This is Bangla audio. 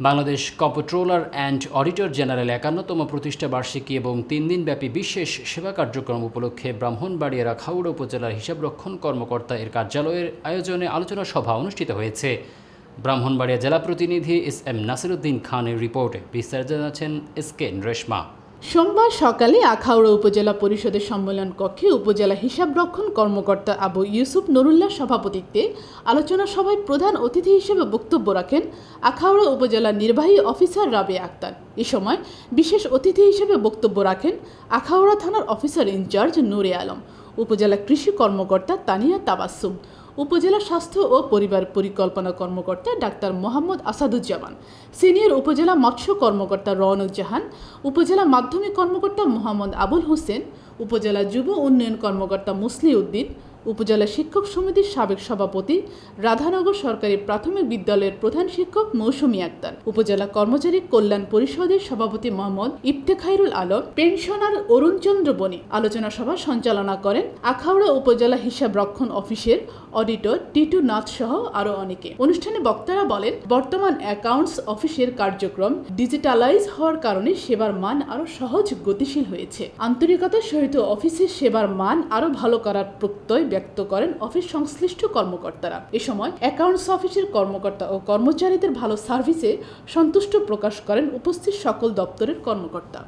Bangladesh comptroller and auditor general একান্নতম প্রতিষ্ঠা বার্ষিকী এবং তিন দিনব্যাপী বিশেষ সেবা কার্যক্রম উপলক্ষে ব্রাহ্মণবাড়িয়া রাখাউড়া উপজেলার হিসাবরক্ষণ কর্মকর্তা এর কার্যালয়ের আয়োজনে আলোচনা সভা অনুষ্ঠিত হয়েছে। ব্রাহ্মণবাড়িয়া জেলা প্রতিনিধি এস এম নাসিরুদ্দিন খানের রিপোর্টে বিস্তারিত জানাচ্ছেন এস কে রেশমা সোমবার সকালে আখাউড়া উপজেলা পরিষদের সম্মেলন কক্ষে উপজেলা হিসাবরক্ষণ কর্মকর্তা আবু ইউসুফ নুরুল্লাহ সভাপতিত্বে আলোচনা সভায় প্রধান অতিথি হিসেবে বক্তব্য রাখেন আখাউড়া উপজেলা নির্বাহী অফিসার রাবে আক্তার। এ সময় বিশেষ অতিথি হিসেবে বক্তব্য রাখেন আখাউড়া থানার অফিসার ইনচার্জ নূরে আলম, উপজেলা কৃষি কর্মকর্তা তানিয়া তাবাসুম উপজেলা স্বাস্থ্য ও পরিবার পরিকল্পনা কর্মকর্তা ডাক্তার মোহাম্মদ আসাদুজ্জামান, সিনিয়র উপজেলা মৎস্য কর্মকর্তা রওনক জাহান উপজেলা মাধ্যমিক কর্মকর্তা মোহাম্মদ আবুল হোসেন, উপজেলা যুব উন্নয়ন কর্মকর্তা মুসলি উদ্দিন উপজেলা শিক্ষক সমিতির সাবেক সভাপতি, রাধানগর সরকারি প্রাথমিক বিদ্যালয়ের প্রধান শিক্ষক মৌসুমী আক্তার, উপজেলা কর্মচারী কল্যাণ পরিষদের সভাপতি মোহাম্মদ ইফতেখাইরুল আলম, পেনশনার অরুণ চন্দ্র বনি আলোচনা সভা সঞ্চালনা করেন আখাউড়া উপজেলা হিসাব রক্ষণ অফিসের অডিটর টিটু নাথ সহ আরও অনেকে। অনুষ্ঠানে বক্তারা বলেন, বর্তমান অ্যাকাউন্টস অফিসের কার্যক্রম ডিজিটালাইজ হওয়ার কারণে সেবার মান আরও সহজ গতিশীল হয়েছে। আন্তরিকতার সহিত অফিসের সেবার মান আরও ভালো করার প্রত্যয় ব্যক্ত করেন অফিস সংশ্লিষ্ট কর্মকর্তারা। এ সময় অ্যাকাউন্টস অফিসের কর্মকর্তা ও কর্মচারীদের ভালো সার্ভিসে সন্তুষ্ট প্রকাশ করেন উপস্থিত সকল দপ্তরের কর্মকর্তা।